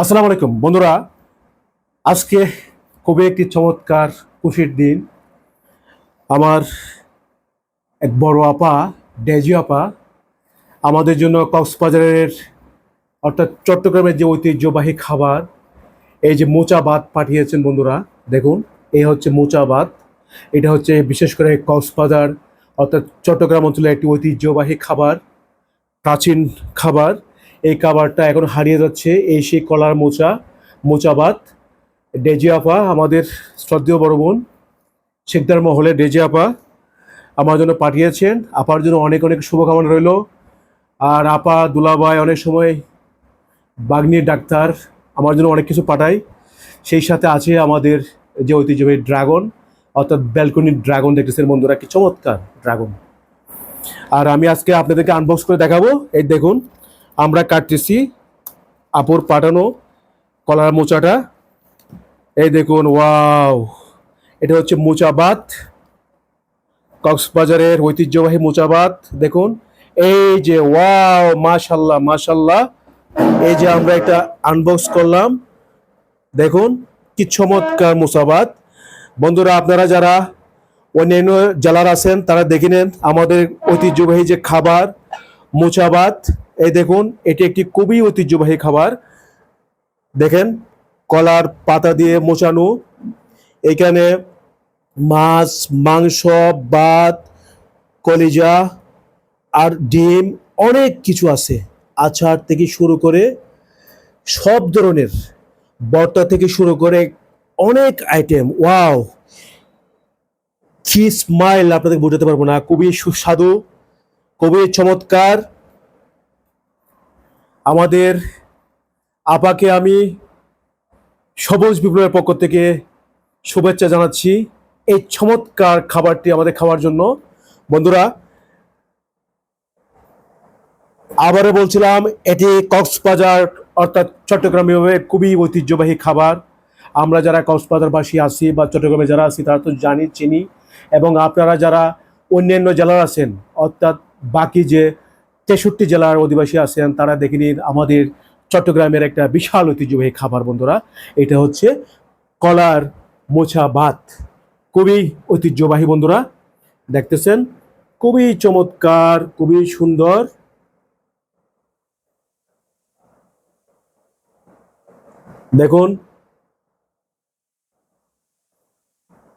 আসসালামু আলাইকুম, বন্ধুরা। আজকে খুবই একটি চমৎকার খুশির দিন। আমার এক বড় আপা, ডেজি আপা, আমাদের জন্য কক্সবাজারের অর্থাৎ চট্টগ্রামের যে ঐতিহ্যবাহী খাবার, এই যে মোচা ভাত পাঠিয়েছেন বন্ধুরা, দেখুন এই হচ্ছে মোচা ভাত। এটা হচ্ছে বিশেষ করে কক্সবাজার অর্থাৎ চট্টগ্রাম অঞ্চলের একটি ঐতিহ্যবাহী খাবার, প্রাচীন খাবার। এই খাবারটা এখন হারিয়ে যাচ্ছে এই সেই কলার মোচা মোচা ভাত ডেজি আপা, আমাদের শ্রদ্ধেয় বড় বোন, শেখদার মহলে ডেজি আপা, আমার জন্য পাঠিয়েছেন। আপার জন্য অনেক অনেক শুভকামনা রইল। আর আপা, দুলাভাই অনেক সময় বাগ্নির ডাক্তার, আমার জন্য অনেক কিছু পাঠায়। সেই সাথে আছে আমাদের যে ঐতিহ্যবাহী ড্রাগন, অর্থাৎ ব্যালকনির ড্রাগন দেখতেছেন বন্ধুরা, কি চমৎকার ড্রাগন। আর আমি আজকে আপনাদেরকে আনবক্স করে দেখাবো। এই দেখুন আমরা কাটতেছি। আপুর পাঠানো কলার মোচাটা। এই দেখুন, ওয়াও! এটা হচ্ছে মোচাবাত কক্সবাজারের ঐতিহ্যবাহী মোচাবাত দেখুন। এই যে, ওয়াও! মাশাল্লাহ মাশাল্লাহ! এই যে আমরা একটা আনবক্স করলাম। দেখুন, কি চমৎকার মোচাবাত বন্ধুরা, আপনারা যারা অন্যান্য জেলার আছেন, তারা দেখে নেন আমাদের ঐতিহ্যবাহী যে খাবার মোচাবাত এই দেখুন, এটি একটি খুবই ঐতিহ্যবাহী খাবার। দেখেন, কলার পাতা দিয়ে মোচানো এখানে মাছ, মাংস, ভাত, কলিজা আর ডিম, অনেক কিছু আছে। আচার থেকে শুরু করে সব ধরনের, বর্তা থেকে শুরু করে অনেক আইটেম ওয়াও কি স্মাইল আপনাদের বোঝাতে পারব না। খুবই সুস্বাদু, খুবই চমৎকার। আমাদের আপাকে আমি সবুজ বিপ্লবের পক্ষ থেকে শুভেচ্ছা জানাচ্ছি। এই চমৎকার খাবারটি আমাদের খাওয়ার জন্য। বন্ধুরা, আবারও বলছিলাম, এটি কক্সবাজার অর্থাৎ চট্টগ্রাম বিভাগের খুবই ঐতিহ্যবাহী খাবার। আমরা যারা কক্সবাজারবাসী আছি বা চট্টগ্রামে যারা আছি, তারা তো জানি, চিনি। এবং আপনারা যারা অন্যান্য জেলার আছেন, অর্থাৎ বাকি যে তেষট্টি জেলার অধিবাসী আছেন, তারা দেখে নিন আমাদের চট্টগ্রামের একটা বিশাল ঐতিহ্যবাহী খাবার বন্ধুরা। এটা হচ্ছে কলার মোছা ভাত। খুবই ঐতিহ্যবাহী বন্ধুরা, দেখতেছেন? খুবই চমৎকার, খুবই সুন্দর। দেখুন।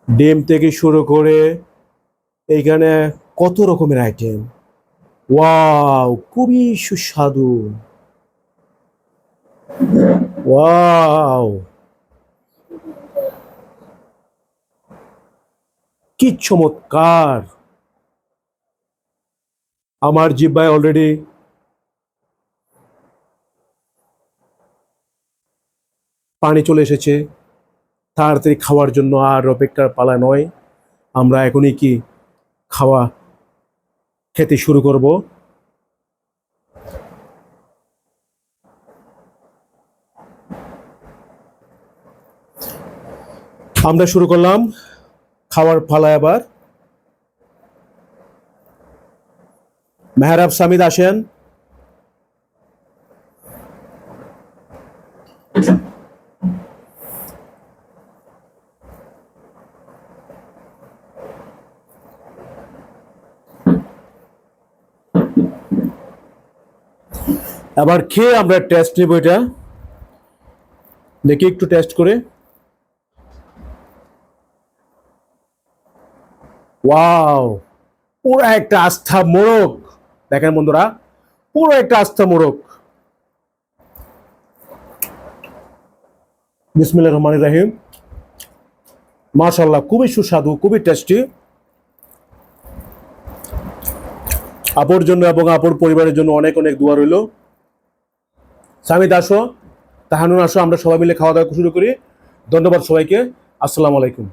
ডিম থেকে শুরু করে এইখানে কত রকমের আইটেম ওয়াও, খুবই সুস্বাদু। ওয়াও। কি চমৎকার। আমার জিব্বায় অলরেডি পানি চলে এসেছে। তাড়াতাড়ি খাওয়ার জন্য আর অপেক্ষার পালা নয়। আমরা এখনই কি খাওয়া খেতে শুরু করব। আমরা শুরু করলাম খাওয়ার পালা এবার। মেহরাব সামিদ আসেন। আবার খেয়ে আমরা টেস্ট নেব এটা। দেখি একটু টেস্ট করে। ওয়াও পুরো একটা আস্থা মোরগ দেখেন বন্ধুরা, পুরো একটা আস্থা মোরগ বিসমিল্লাহ রহমান রাহিম। মাশাল্লাহ খুবই সুস্বাদু, খুবই টেস্টি আপর জন্য এবং আপর পরিবারের জন্য অনেক অনেক দোয়া রইল। স্বামী দাসো, তাহানুন আসো, আমরা সবাই মিলে খাওয়া দাওয়া শুরু করি। ধন্যবাদ সবাইকে। আসসালামু আলাইকুম।